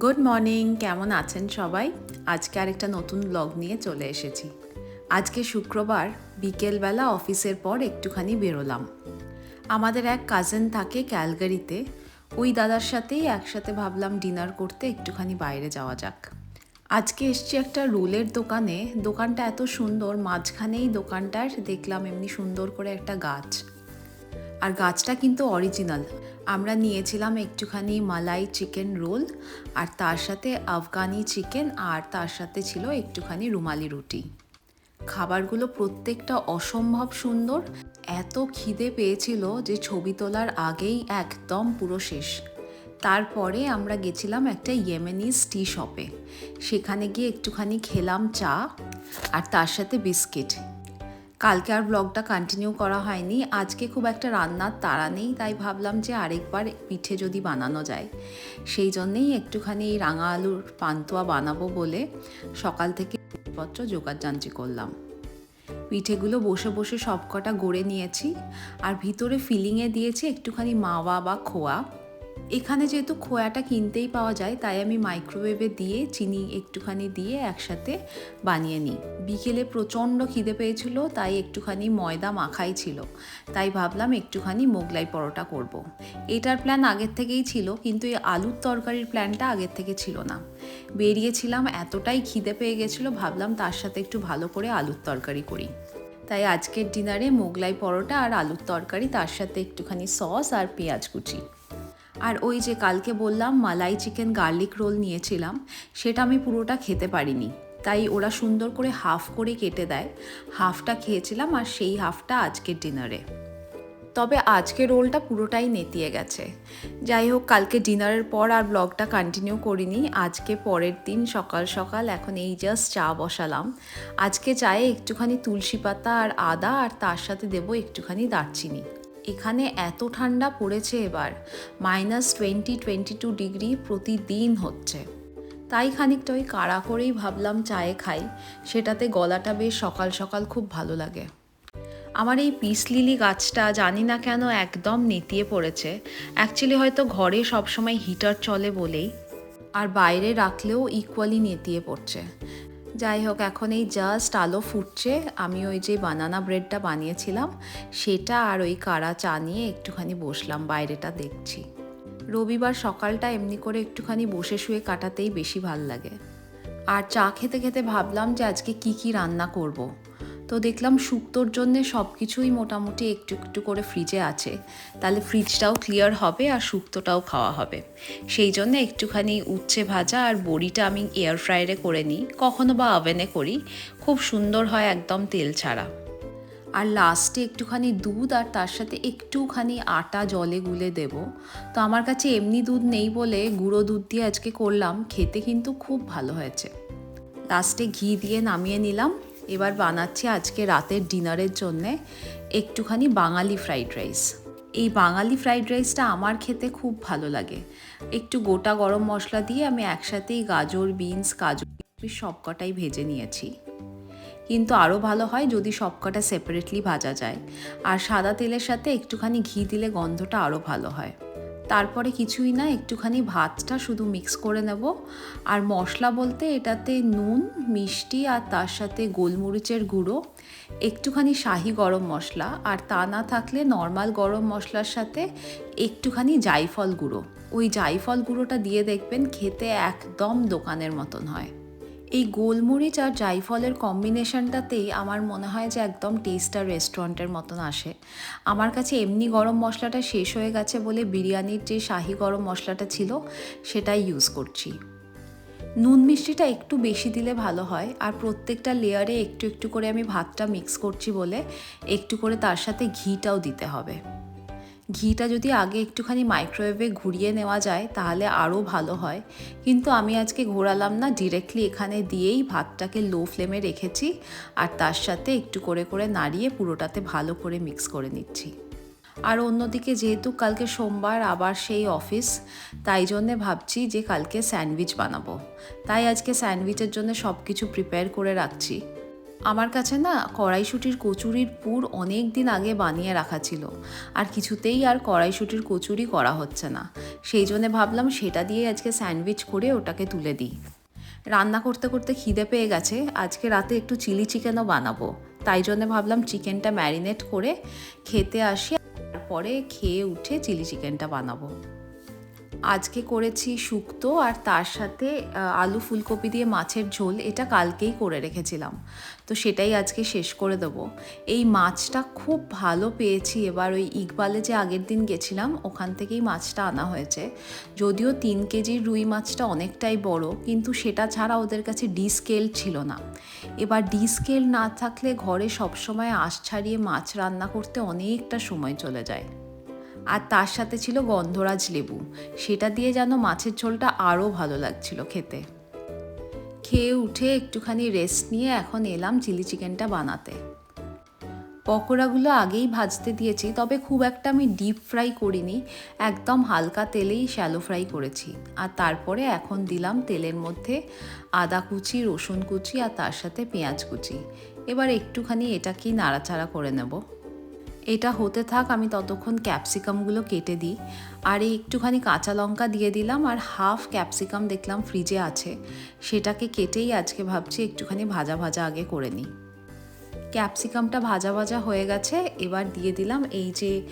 Good morning কেমন আছেন সবাই? আজকে আরেকটা নতুন ব্লগ নিয়ে চলে এসেছি। আজকে শুক্রবার, বিকেলবেলা অফিসের পর একটুখানি বেরোলাম। আমাদের এক কাজেন থাকে ক্যালগারিতে, ওই দাদার সাথেই একসাথে ভাবলাম ডিনার করতে একটুখানি বাইরে যাওয়া যাক। আজকে এসছি একটা রোলের দোকানে, দোকানটা এত সুন্দর, মাঝখানেই দোকানটার দেখলাম এমনি সুন্দর করে একটা গাছ। আর গাছটা কিন্তু অরিজিনাল আমরা নিয়েছিলাম একটুখানি মালাই চিকেন রোল, আর তার সাথে আফগানি চিকেন, আর তার সাথে ছিল একটুখানি রুমালি রুটি। খাবারগুলো প্রত্যেকটা অসম্ভব সুন্দর। এত খিদে পেয়েছিল যে ছবি তোলার আগেই একদম পুরো শেষ। তারপরে আমরা গেছিলাম একটা ইয়েমেনিস টি শপে। সেখানে গিয়ে একটুখানি খেলাম চা, আর তার সাথে বিস্কিট। কালকে আর ব্লগটা কন্টিনিউ করা হয়নি। আজকে খুব একটা রান্নার তাড়া নেই, তাই ভাবলাম যে আরেকবার পিঠে যদি বানানো যায়। সেই জন্যেই একটুখানি এই রাঙা আলুর পান্তুয়া বানাবো বলে সকাল থেকে পত্র জোগাড় যান্ত্রি করলাম। পিঠেগুলো বসে বসে সবকটা গড়ে নিয়েছি, আর ভিতরে ফিলিংয়ে দিয়েছি একটুখানি মাওয়া বা খোয়া। এখানে যেহেতু খোয়াটা কিনতেই পাওয়া যায়, তাই আমি মাইক্রোওয়েভে দিয়ে, চিনি একটুখানি দিয়ে একসাথে বানিয়ে নিই। বিকেলে প্রচণ্ড খিদে পেয়েছিল, তাই একটুখানি ময়দা মাখাই ছিল। তাই ভাবলাম একটুখানি মোগলাই পরোটা করব। এটার প্ল্যান আগের থেকেই ছিল, কিন্তু এই আলুর তরকারির প্ল্যানটা আগের থেকে ছিল না। বেরিয়েছিলাম, এতটাই খিদে পেয়ে গেছিল, ভাবলাম তার সাথে একটু ভালো করে আলুর তরকারি করি। তাই আজকের ডিনারে মোগলাই পরোটা আর আলুর তরকারি, তার সাথে একটুখানি সস আর পেঁয়াজ কুচি। আর ওই যে কালকে বললাম মালাই চিকেন গার্লিক রোল নিয়েছিলাম, সেটা আমি পুরোটা খেতে পারিনি। তাই ওরা সুন্দর করে হাফ করে কেটে দেয়। হাফটা খেয়েছিলাম আর সেই হাফটা আজকের ডিনারে। তবে আজকে রোলটা পুরোটাই নেতিয়ে গেছে। যাই হোক, কালকে ডিনারের পর আর ব্লগটা কন্টিনিউ করিনি। আজকে পরের দিন সকাল সকাল এখন এই জাস্ট চা বসালাম। আজকে চায়ে একটুখানি তুলসী পাতা আর আদা আর তার সাথে দেবো একটুখানি দারচিনি। এখানে এত ঠান্ডা পড়েছে এবার। Minus twenty twenty two degree প্রতিদিন হচ্ছে। তাই খানিকটা ওই কাড়া করেই ভাবলাম চায়ে খাই। সেটাতে গলাটা বেশ সকাল সকাল খুব ভালো লাগে। আমার এই পিস লিলি গাছটা জানি না কেন একদম নেতিয়ে পড়েছে। অ্যাকচুয়ালি হয়তো ঘরে সবসময় হিটার চলে বলেই। আর বাইরে রাখলেও ইকুয়ালি নেতিয়ে পড়ছে। যাই হোক, এখন এই জাস্ট আলো ফুটছে। আমি ওই যে বানানা ব্রেডটা বানিয়েছিলাম, সেটা আর ওই কাড়া চা নিয়ে একটুখানি বসলাম, বাইরেটা দেখছি। রবিবার সকালটা এমনি করে একটুখানি বসে শুয়ে কাটাতেই বেশি ভালো লাগে। আর চা খেতে খেতে ভাবলাম যে আজকে কি কি রান্না করব। তো দেখলাম শুক্তোর জন্যে সব কিছুই মোটামুটি একটু একটু করে ফ্রিজে আছে। তাহলে ফ্রিজটাও ক্লিয়ার হবে আর শুক্তোটাও খাওয়া হবে। সেই জন্য একটুখানি উচ্ছে ভাজা আর বড়িটা আমি এয়ার ফ্রায়ারে করে নিই, কখনো বা ওভেনে করি। খুব সুন্দর হয় একদম তেল ছাড়া। আর লাস্টে একটুখানি দুধ আর তার সাথে একটুখানি আটা জলে গুলে দেব। তো আমার কাছে এমনি দুধ নেই বলে গুঁড়ো দুধ দিয়ে আজকে করলাম, খেতে কিন্তু খুব ভালো হয়েছে। লাস্টে ঘি দিয়ে নামিয়ে নিলাম। এবার বানাচ্ছি আজকে রাতের ডিনারের জন্যে একটুখানি বাঙালি ফ্রাইড রাইস। এই বাঙালি ফ্রাইড রাইসটা আমার খেতে খুব ভালো লাগে। একটু গোটা গরম মশলা দিয়ে আমি একসাথেই গাজর, বিনস, কাজু সবকটাই ভেজে নিয়েছি। কিন্তু আরও ভালো হয় যদি সবকটা সেপারেটলি ভাজা যায়। আর সাদা তেলের সাথে একটুখানি ঘি দিলে গন্ধটা আরও ভালো হয়। তারপরে কিছুই না, একটুখানি ভাতটা শুধু মিক্স করে নেব। আর মশলা বলতে এটাতে নুন, মিষ্টি আর তার সাথে গোলমরিচের গুঁড়ো, একটুখানি শাহি গরম মশলা আর তা না থাকলে নর্মাল গরম মশলার সাথে একটুখানি জাইফল গুঁড়ো। ওই জাইফল গুঁড়োটা দিয়ে দেখবেন খেতে একদম দোকানের মতন হয়। এই গোলমরিচ আর জাইফলের কম্বিনেশনটাতেই আমার মনে হয় যে একদম টেস্টটা রেস্টুরেন্টের মতন আসে। আমার কাছে এমনি গরম মশলাটা শেষ হয়ে গেছে বলে বিরিয়ানির যে শাহি গরম মশলাটা ছিল, সেটাই ইউজ করছি। নুন মিষ্টিটা একটু বেশি দিলে ভালো হয় আর প্রত্যেকটা লেয়ারে একটু একটু করে আমি ভাতটা মিক্স করছি বলে একটু করে তার সাথে ঘিটাও দিতে হবে। ঘিটা যদি আগে একটুখানি মাইক্রোওয়েভে ঘুরিয়ে নেওয়া যায়, তাহলে আরও ভালো হয়। কিন্তু আমি আজকে ঘোরালাম না ডিরেক্টলি এখানে দিয়েই ভাতটাকে লো ফ্লেমে রেখেছি, আর তার সাথে একটু করে করে নাড়িয়ে পুরোটাতে ভালো করে মিক্স করে নিচ্ছি। আর অন্যদিকে যেহেতু কালকে সোমবার, আবার সেই অফিস তাই জন্যে ভাবছি যে কালকে স্যান্ডউইচ বানাবো। তাই আজকে স্যান্ডউইচের জন্য সব কিছু প্রিপেয়ার করে রাখছি। আমার কাছে না কড়াইশুটির কচুরির পুর অনেক দিন আগে বানিয়ে রাখা ছিল। আর কিছুতেই আর কড়াইশুটির কচুরি করা হচ্ছে না। সেই জন্যে ভাবলাম সেটা দিয়ে আজকে স্যান্ডউইচ করে ওটাকে তুলে দিই। রান্না করতে করতে খিদে পেয়ে গেছে। আজকে রাতে একটু চিলি চিকেনও বানাবো। তাই জন্য ভাবলাম চিকেনটা ম্যারিনেট করে খেতে আসি। তারপরে খেয়ে উঠে চিলি চিকেনটা বানাবো। আজকে করেছি শুক্তো আর তার সাথে আলু ফুলকপি দিয়ে মাছের ঝোল, এটা কালকেই করে রেখেছিলাম। তো সেটাই আজকে শেষ করে দেবো। এই মাছটা খুব ভালো পেয়েছি। এবার ওই ইকবালে যে আগের দিন গেছিলাম, ওখান থেকেই মাছটা আনা হয়েছে। যদিও তিন কেজির রুই মাছটা অনেকটাই বড়, কিন্তু সেটা ছাড়া ওদের কাছে ডি স্কেল ছিল না। এবার ডি স্কেল না থাকলে ঘরে সবসময় আঁশ ছাড়িয়ে মাছ রান্না করতে অনেকটা সময় চলে যায়। আর তার সাথে ছিল গন্ধরাজ লেবু। সেটা দিয়ে যেন মাছের ঝোলটা আরও ভালো লাগছিল খেতে। খেয়ে উঠে একটুখানি রেস্ট নিয়ে এখন এলাম চিলি চিকেনটা বানাতে। পকোড়াগুলো আগেই ভাজতে দিয়েছি, তবে খুব একটা আমি ডিপ ফ্রাই করিনি। একদম হালকা তেলেই শ্যালো ফ্রাই করেছি। আর তারপরে এখন দিলাম তেলের মধ্যে আদা কুচি, রসুন কুচি আর তার সাথে পেঁয়াজ কুচি। এবার একটুখানি এটাকেই নাড়াচাড়া করে নেব। এটা হতে থাক, আমি ততক্ষণ ক্যাপসিকামগুলো কেটে দিই। আর এই একটুখানি কাঁচা লঙ্কা দিয়ে দিলাম, আর হাফ ক্যাপসিকাম দেখলাম ফ্রিজে আছে। সেটাকে কেটেই আজকে ভাবছি একটুখানি ভাজা ভাজা আগে করে নিই। ক্যাপসিকামটা ভাজা ভাজা হয়ে গেছে, এবার দিয়ে দিলাম এই যে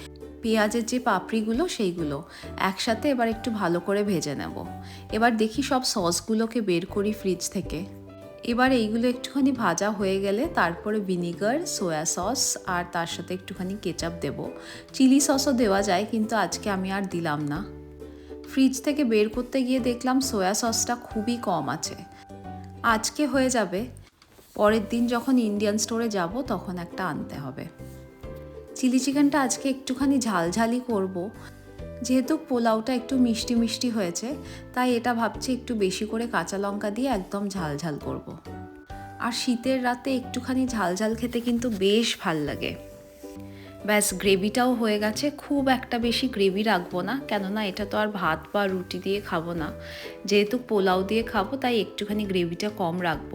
পেঁয়াজের যে পাপড়িগুলো সেইগুলো। একসাথে এবার একটু ভালো করে ভেজে নেব। এবার দেখি সব সসগুলোকে বের করি ফ্রিজ থেকে। এবার এইগুলো একটুখানি ভাজা হয়ে গেলে তারপরে ভিনিগার, সোয়া সস আর তার সাথে একটুখানি কেচাপ দেব। চিলি সসও দেওয়া যায় কিন্তু আজকে আমি আর দিলাম না। ফ্রিজ থেকে বের করতে গিয়ে দেখলাম সোয়া সসটা খুবই কম আছে। আজকে হয়ে যাবে। পরের দিন যখন ইন্ডিয়ান স্টোরে যাব তখন একটা আনতে হবে। চিলি চিকেনটা আজকে একটুখানি ঝালঝালি করব। যেহেতু পোলাওটা একটু মিষ্টি মিষ্টি হয়েছে, তাই এটা ভাবছি একটু বেশি করে কাঁচা লঙ্কা দিয়ে একদম ঝাল ঝাল করব। আর শীতের রাতে একটুখানি ঝাল ঝাল খেতে কিন্তু বেশ ভালো লাগে। ব্যাস, গ্রেভিটাও হয়ে গেছে। খুব একটা বেশি গ্রেভি রাখব না, কেননা এটা তো আর ভাত বা রুটি দিয়ে খাব না। যেহেতু পোলাও দিয়ে খাব, তাই একটুখানি গ্রেভিটা কম রাখব।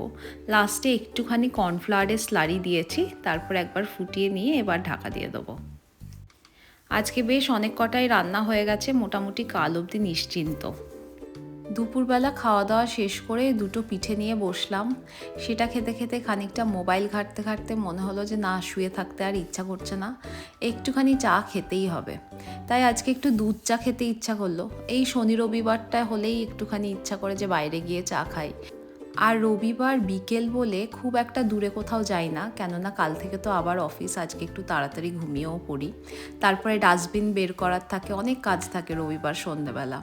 লাস্টে একটুখানি কর্নফ্লাওয়ারের স্লারি দিয়েছি, তারপর একবার ফুটিয়ে নিয়ে এবার ঢাকা দিয়ে দেবো। আজকে বেশ অনেক কটাই রান্না হয়ে গেছে, মোটামুটি কাল অবধি নিশ্চিন্ত। দুপুরবেলা খাওয়া দাওয়া শেষ করে দুটো পিঠে নিয়ে বসলাম। সেটা খেতে খেতে খানিকটা মোবাইল ঘাঁটতে ঘাঁটতে মনে হলো যে না, শুয়ে থাকতে আর ইচ্ছা করছে না। একটুখানি চা খেতেই হবে। তাই আজকে একটু দুধ চা খেতে ইচ্ছা করল। এই শনি রবিবারটা হলেই একটুখানি ইচ্ছা করে যে বাইরে গিয়ে চা খাই। আর রবিবার বিকেল বলে খুব একটা দূরে কোথাও যাই না, কেননা কাল থেকে তো আবার অফিস, আজকে একটু তাড়াতাড়ি ঘুমিয়েও পড়ি। তারপরে ডাস্টবিন বের করার থাকে, অনেক কাজ থাকে রবিবার সন্ধেবেলা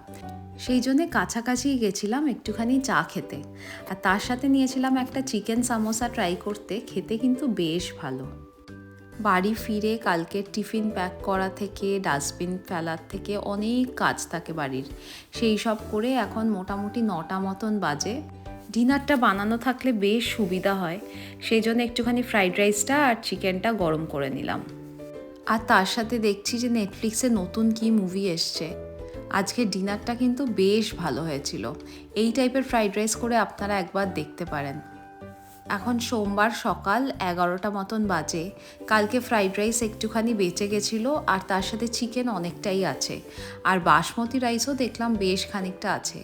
সেই জন্যে কাছাকাছি গেছিলাম একটুখানি চা খেতে। আর তার সাথে নিয়েছিলাম একটা চিকেন সামোসা ট্রাই করতে, খেতে কিন্তু বেশ ভালো। বাড়ি ফিরে কালকে টিফিন প্যাক করা থেকে, ডাস্টবিন ফেলার থেকে অনেক কাজ থাকে বাড়ির। সেই সব করে এখন মোটামুটি নটা মতন বাজে। ডিনারটা বানানো থাকলে বেশ সুবিধা হয়। সেই জন্য একটুখানি ফ্রাইড রাইসটা আর চিকেনটা গরম করে নিলাম। আর তার সাথে দেখছি যে নেটফ্লিক্সে নতুন কি মুভি এসছে। আজকে ডিনারটা কিন্তু বেশ ভালো হয়েছিল। এই টাইপের ফ্রাইড রাইস করে আপনারা একবার দেখতে পারেন। এখন সোমবার সকাল এগারোটা মতন বাজে। কালকে ফ্রাইড রাইস একটুখানি বেঁচে গেছিল আর তার সাথে চিকেন অনেকটাই আছে। আর বাসমতি রাইসও দেখলাম বেশ খানিকটা আছে।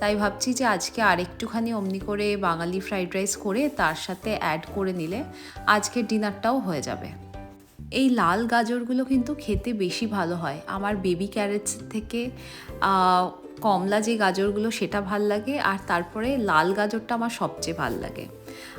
তাই ভাবছি যে আজকে আরেকটুখানি অমনি করে বাঙালি ফ্রাইড রাইস করে তার সাথে অ্যাড করে নিলে আজকের ডিনারটাও হয়ে যাবে। এই লাল গাজরগুলো কিন্তু খেতে বেশি ভালো হয়। আমার বেবি ক্যারেটস থেকে কমলা যে গাজরগুলো সেটা ভালো লাগে আর তারপরে লাল গাজরটা আমার সবচেয়ে ভালো লাগে।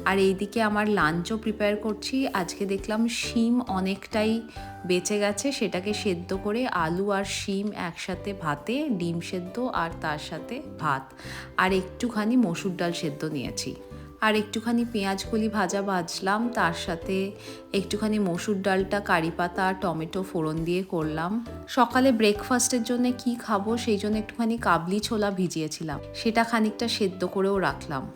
আর এইদিকে আমার লাঞ্চও প্রিপেয়ার করছি। আজকে দেখলাম শিম অনেকটাই বেঁচে গেছে, সেটাকে সেদ্ধ করে আলু আর শিম একসাথে ভাতে, ডিম সেদ্ধ আর তার সাথে ভাত। আর একটুখানি মসুর ডাল সেদ্ধ নিয়েছি। আর একটুখানি পেঁয়াজ কলি ভাজা ভাজলাম, তার সাথে একটুখানি মসুর ডালটা, কারি পাতা আর টমেটো ফোড়ন দিয়ে করলাম। সকালে ব্রেকফাস্টের জন্য কি খাব, সেই জন্য একটুখানি কাবলি ছোলা ভিজিয়েছিলাম। সেটা খানিকটা সেদ্ধ করেও রাখলাম।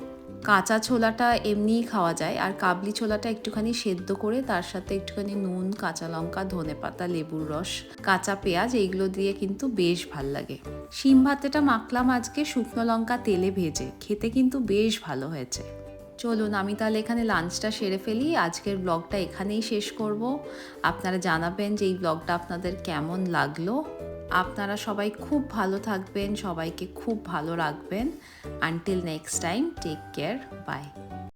কাঁচা ছোলাটা এমনিই খাওয়া যায় আর কাবলি ছোলাটা একটুখানি সেদ্ধ করে তার সাথে একটুখানি নুন, কাঁচা লঙ্কা, ধনে পাতা, লেবুর রস, কাঁচা পেঁয়াজ এইগুলো দিয়ে কিন্তু বেশ ভালো লাগে। শিম ভাতেটা মাখলাম আজকে শুকনো লঙ্কা তেলে ভেজে, খেতে কিন্তু বেশ ভালো হয়েছে। চলুন আমি তাহলে এখানে লাঞ্চটা সেরে ফেলি, আজকের ব্লগটা এখানেই শেষ করব। আপনারা জানাবেন যে এই ব্লগটা আপনাদের কেমন লাগল। আপনারা সবাই খুব ভালো থাকবেন, সবাইকে খুব ভালো রাখবেন। Until next time take care bye